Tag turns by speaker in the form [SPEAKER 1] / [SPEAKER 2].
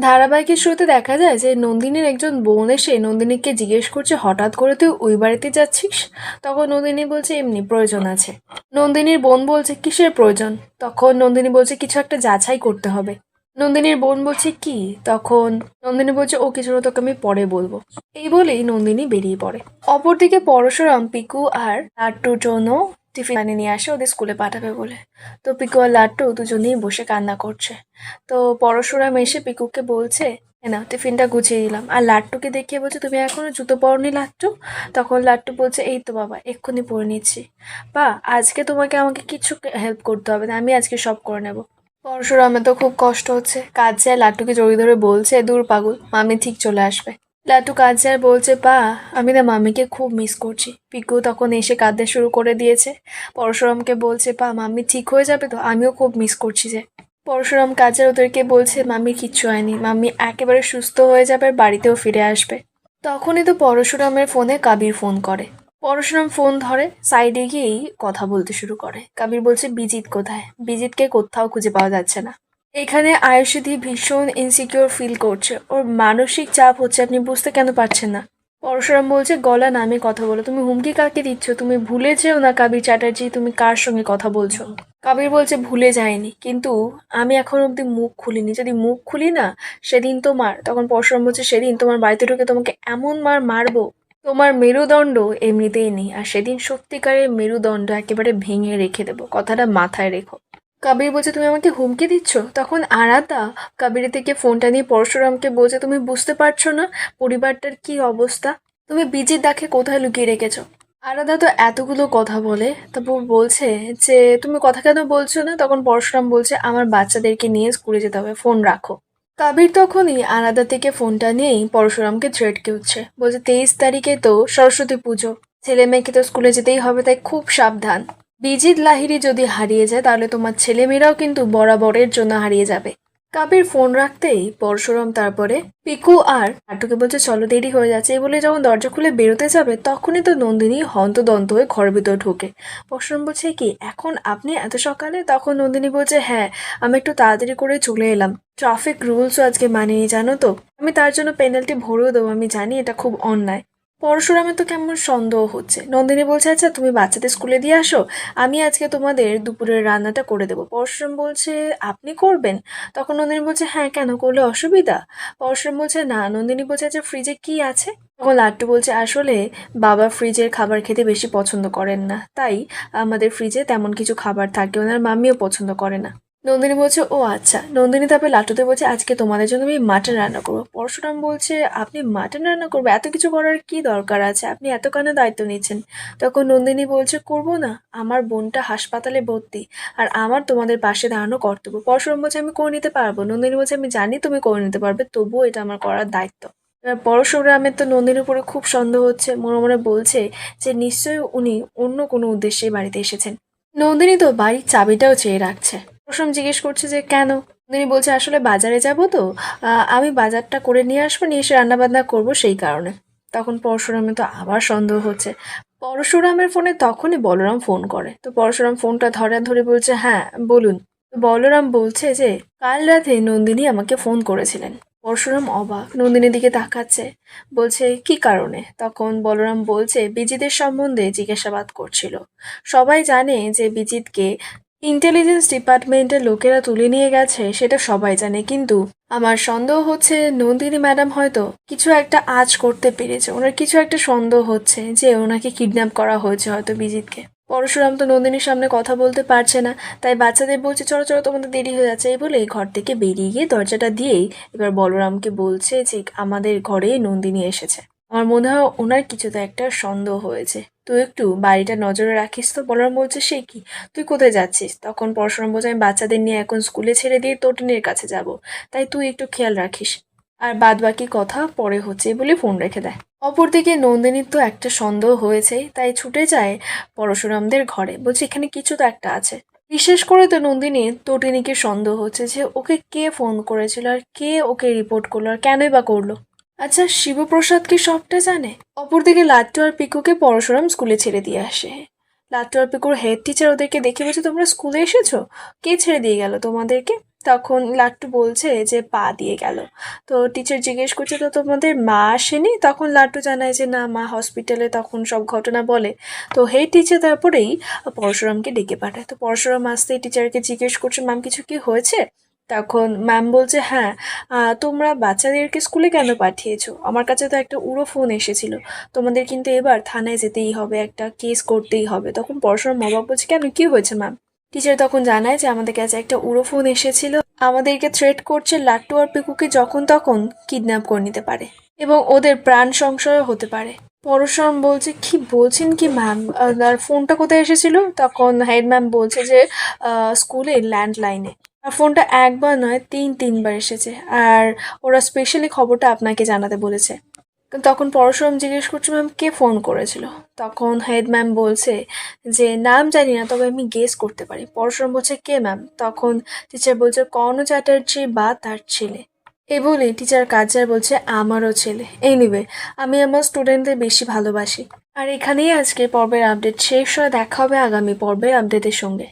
[SPEAKER 1] ধারাবাহিকের শুরুতে দেখা যায় যে নন্দিনীর একজন বোন এসে নন্দিনীকে জিজ্ঞেস করছে, হঠাৎ করে তুই ওই বাড়িতে যাচ্ছিস? তখন নন্দিনী বলছে, এমনি প্রয়োজন আছে। নন্দিনীর বোন বলছে, কিসের প্রয়োজন? তখন নন্দিনী বলছে, কিছু একটা যাচাই করতে হবে। নন্দিনীর বোন বলছে, কি? তখন নন্দিনী বলছে ও কিছু না তোকে আমি পরে বলব। এই বলেই নন্দিনী বেরিয়ে পড়ে। অপরদিকে পরশুরাম পিকু আর লাট্টুর জন্য টিফিন বানিয়ে নিয়ে আসে ওদের স্কুলে পাঠাবে বলে। তো পিকু আর লাট্টু দুজনেই বসে কান্না করছে। তো পরশুরাম এসে পিকুকে বলছে, "এ না টিফিনটা গুছিয়ে দিলাম আর লাট্টুকে দেখিয়ে বলছে, তুমি এখনও জুতো পরনি লাট্টু? তখন লাট্টু বলছে, এই তো বাবা, এক্ষুনি পরে নিচ্ছি। বা, আজকে তোমাকে আমাকে কিছু হেল্প করতে হবে না, আমি আজকে সব করে নেব। পরশুরামে তো খুব কষ্ট হচ্ছে। কাজ যায় লাট্টুকে জড়িয়ে ধরে বলছে, দূর পাগল, মামি ঠিক চলে আসবে। লাটু কাজ যায় বলছে, পা, আমি না মামিকে খুব মিস করছি। পিকু তখন এসে কাঁদতে শুরু করে দিয়েছে। পরশুরামকে বলছে, পা, মামি ঠিক হয়ে যাবে তো? আমিও খুব মিস করছি যে। পরশুরাম কাজের ওদেরকে বলছে মামির কিচ্ছু হয়নি। মামি একেবারে সুস্থ হয়ে যাবে বাড়িতেও ফিরে আসবে। তখনই তো পরশুরামের ফোনে কাবির ফোন করে। পরশুরাম ফোন ধরে সাইডে গিয়েই কথা বলতে শুরু করে। কাবির বলছে, বিজিত কোথায়? বিজিতকে কোথাও খুঁজে পাওয়া যাচ্ছে না। এখানে আয়ুষিধি ভীষণ ইনসিকিউর ফিল করছে। ওর মানসিক চাপ হচ্ছে, আপনি বুঝতে কেন পারছেন না? পরশুরাম বলছে, গলা নামে কথা বলো। তুমি হুমকি কাকে দিচ্ছ? তুমি ভুলে যেও না কাবির চ্যাটার্জি, তুমি কার সঙ্গে কথা বলছো? কাবির বলছে, ভুলে যায়নি কিন্তু আমি এখন অবধি মুখ খুলিনি। যদি মুখ খুলি না, সেদিন তোমার তখন পরশুরাম বলছে, সেদিন তোমার বাড়িতে ঢুকে তোমাকে এমন মার মারবো তোমার মেরুদণ্ড এমনিতেই নেই, আর সেদিন সত্যিকারের মেরুদণ্ড একেবারে ভেঙে রেখে দেবো, কথাটা মাথায় রেখো। কাবির বলছে, তুমি আমাকে হুমকি দিচ্ছ? তখন আরাতা কাবিরের থেকে ফোনটা নিয়ে পরশুরামকে বলছে, তুমি বুঝতে পারছ না পরিবারটার কি অবস্থা? তুমি বিজির দাকে কোথায় লুকিয়ে রেখেছো? আরাদা তো এতগুলো কথা বলে, তারপর বলছে যে, তুমি কথা কেন বলছো না? তখন পরশুরাম বলছে, আমার বাচ্চাদেরকে নিয়ে স্কুলে যেতে হবে, ফোন রাখো। কাবির তখনই আলাদা থেকে ফোনটা নিয়েই পরশুরামকে থ্রেড উঠছে বলছে, তেইশ তারিখে তো সরস্বতী পুজো। ছেলে মেয়েকে তো স্কুলে যেতেই হবে, তাই খুব সাবধান। বিজিত লাহিরি যদি হারিয়ে যায়, তাহলে তোমার ছেলেমেয়েরাও কিন্তু বরাবরের জন্য হারিয়ে যাবে। কাবির ফোন রাখতেই পরশুরাম তারপরে, পিকু আর আটুকে বলছে, চলো দেরি হয়ে যাচ্ছে। এই বলে যখন দরজা খুলে বেরোতে যাবে, তখনই তো নন্দিনী হন্তদন্ত হয়ে ঘরের ভিতর ঢোকে। পরশুরাম বলছে, কি, এখন আপনি এত সকালে? তখন নন্দিনী বলছে হ্যাঁ আমি একটু তাড়াতাড়ি করে চলে এলাম। ট্রাফিক রুলসও আজকে মানিনি জানো তো? আমি তার জন্য পেনাল্টি ভরেও দেবো, আমি জানি এটা খুব অন্যায়। পরশুরামের তো কেমন সন্দেহ হচ্ছে। নন্দিনী বলছে আচ্ছা তুমি বাচ্চাদের স্কুলে দিয়ে আসো, আমি আজকে তোমাদের দুপুরের রান্নাটা করে দেবো। পরশুরাম বলছে, আপনি করবেন? তখন নন্দিনী বলছে হ্যাঁ কেন? করলে অসুবিধা? পরশুরাম বলছে, না। নন্দিনী বলছে আচ্ছা ফ্রিজে কি আছে? তখন লাট্টু বলছে, আসলে বাবা ফ্রিজের খাবার খেতে বেশি পছন্দ করেন না। তাই আমাদের ফ্রিজে তেমন কিছু খাবার থাকে ওনার মাম্মিও পছন্দ করে না। নন্দিনী বলছে, ও আচ্ছা। নন্দিনী তারপরে লাটুতে বলছে, আজকে তোমাদের জন্য আমি মাটন রান্না করব। পরশুরাম বলছে, আপনি মাটন রান্না করব এত কিছু করার কি দরকার আছে? আপনি এত কেন দায়িত্ব নিচ্ছেন। তখন নন্দিনী বলছে, করব না। আমার বোনটা হাসপাতালে ভর্তি আর আমার তোমাদের পাশে দাঁড়ানো কর্তব্য। পরশুরাম বলছে, আমি করে নিতে পারব। নন্দিনী বলছে, আমি জানি তুমি করে নিতে পারবে, তবুও এটা আমার করার দায়িত্ব। এবার পরশুরামের তো নন্দিনীর উপরে খুব সন্দেহ হচ্ছে, মনে মনে বলছে যে নিশ্চয়ই উনি অন্য কোনো উদ্দেশ্যে বাড়িতে এসেছেন। নন্দিনী তো বাড়ির চাবিটাও চেয়ে রাখছে। পরশুরাম জিজ্ঞেস করছে যে, কেন? নন্দিনী বলছে, আসলে বাজারে যাব তো। আমি বাজারটা করে নিয়ে আসব, নিয়ে এসে রান্নাবান্না করব সেই কারণে। তখন পরশুরামে তো আবার সন্দেহ হচ্ছে। পরশুরামের ফোনে তখনই বলরাম ফোন করে। তো পরশুরাম ফোনটা ধরে ধরে বলছে হ্যাঁ বলুন। বলরাম বলছে যে, কাল রাতে নন্দিনী আমাকে ফোন করেছিলেন। পরশুরাম অবাক, নন্দিনীর দিকে তাকাচ্ছে। বলছে, কি কারণে? তখন বলরাম বলছে, বিজিতের সম্বন্ধে জিজ্ঞাসাবাদ করছিল। সবাই জানে যে বিজিতকে ইন্টেলিজেন্স ডিপার্টমেন্টের লোকেরা তুলে নিয়ে গেছে, সেটা সবাই জানে। কিন্তু আমার সন্দেহ হচ্ছে, নন্দিনী ম্যাডাম হয়তো কিছু একটা আজ করতে পেরেছে। ওনার কিছু একটা সন্দেহ হচ্ছে যে ওনাকে কিডন্যাপ করা হয়েছে হয়তো বিজিতকে। পরশুরাম তো নন্দিনীর সামনে কথা বলতে পারছে না, তাই বাচ্চাদের বলছে, চলো চলো, তোমাদের দেরি হয়ে যাচ্ছে। এই বলে ঘর থেকে বেরিয়ে গিয়ে দরজাটা দিয়েই এবার বলরামকে বলছে যে, আমাদের ঘরে নন্দিনী এসেছে। আমার মনে হয় ওনার কিছুতে একটা সন্দেহ হয়েছে। তুই একটু বাড়িটা নজরে রাখিস তো? বলরাম বলছে সে কি? তুই কোথায় যাচ্ছিস? তখন পরশুরাম বলছে আমি বাচ্চাদের নিয়ে এখন স্কুলে ছেড়ে দিয়ে তটিনের কাছে যাব। তাই তুই একটু খেয়াল রাখিস। আর বাদ বাকি কথা পরে হচ্ছে বলে ফোন রেখে দেয়। অপরদিকে নন্দিনীর তো একটা সন্দেহ হয়েছে, তাই ছুটে যায় পরশুরামদের ঘরে। বলছে, এখানে কিছু তো একটা আছে। বিশেষ করে তো নন্দিনী তটিনীকে সন্দেহ হচ্ছে যে ওকে কে ফোন করেছিল আর কে ওকে রিপোর্ট করল আর কেনই বা করল। আচ্ছা শিবপ্রসাদ কি সবটা জানে? অপরদিকে লাট্টু আর পিকুকে পরশুরাম স্কুলে ছেড়ে দিয়ে আসে। লাট্টু আর পিকুর হেড টিচার ওদেরকে দেখে বলছে, তোমরা স্কুলে এসেছ? কে ছেড়ে দিয়ে গেল তোমাদেরকে? তখন লাট্টু বলছে যে, পা দিয়ে গেল। তো টিচার জিজ্ঞেস করছে, তো তোমাদের মা আসেনি? তখন লাট্টু জানায় যে, না, মা হসপিটালে তখন সব ঘটনা বলে। তো হেড টিচার তারপরেই পরশুরামকে ডেকে পাঠায়। তো পরশুরাম আসতেই টিচারকে জিজ্ঞেস করছে ম্যাম কিছু কি হয়েছে? তখন ম্যাম বলছে হ্যাঁ তোমরা বাচ্চাদেরকে স্কুলে কেন পাঠিয়েছো? আমার কাছে তো একটা উড়ো ফোন এসেছিল। তোমাদের কিন্তু এবার থানায় যেতেই হবে, একটা কেস করতেই হবে। তখন পরশুরাম মা বলছে, কেন? কি হয়েছে ম্যাম টিচার তখন জানায় যে, আমাদের কাছে একটা উড়ো ফোন এসেছিল। আমাদেরকে থ্রেট করছে লাট্টু আর পিকুকে যখন তখন কিডন্যাপ করে নিতে পারে এবং ওদের প্রাণ সংশয় হতে পারে। পরশুরাম বলছে, কি বলছেন কি ম্যাম আর ফোনটা কোথায় এসেছিল? তখন হেড ম্যাম বলছে যে স্কুলে ল্যান্ডলাইনে ফোনটা একবার নয়, তিন, তিনবার এসেছে। আর ওরা স্পেশালি খবরটা আপনাকে জানাতে বলেছে। তখন পরশুরাম জিজ্ঞেস করছে ম্যাম কে ফোন করেছিল? তখন হেড ম্যাম বলছে যে, নাম জানি না, তবে আমি গেস করতে পারি। পরশুরাম বলছে, কে ম্যাম তখন টিচার বলছে, কর্ণ চ্যাটার্জি বা তার ছেলে। এ বলে টিচার কাজার বলছে, আমারও ছেলে। এনিওয়ে আমি আমার স্টুডেন্টদের বেশি ভালোবাসি। আর এখানেই আজকে পর্বের আপডেট শেষ হয়ে দেখা হবে আগামী পর্বের আপডেটের সঙ্গে।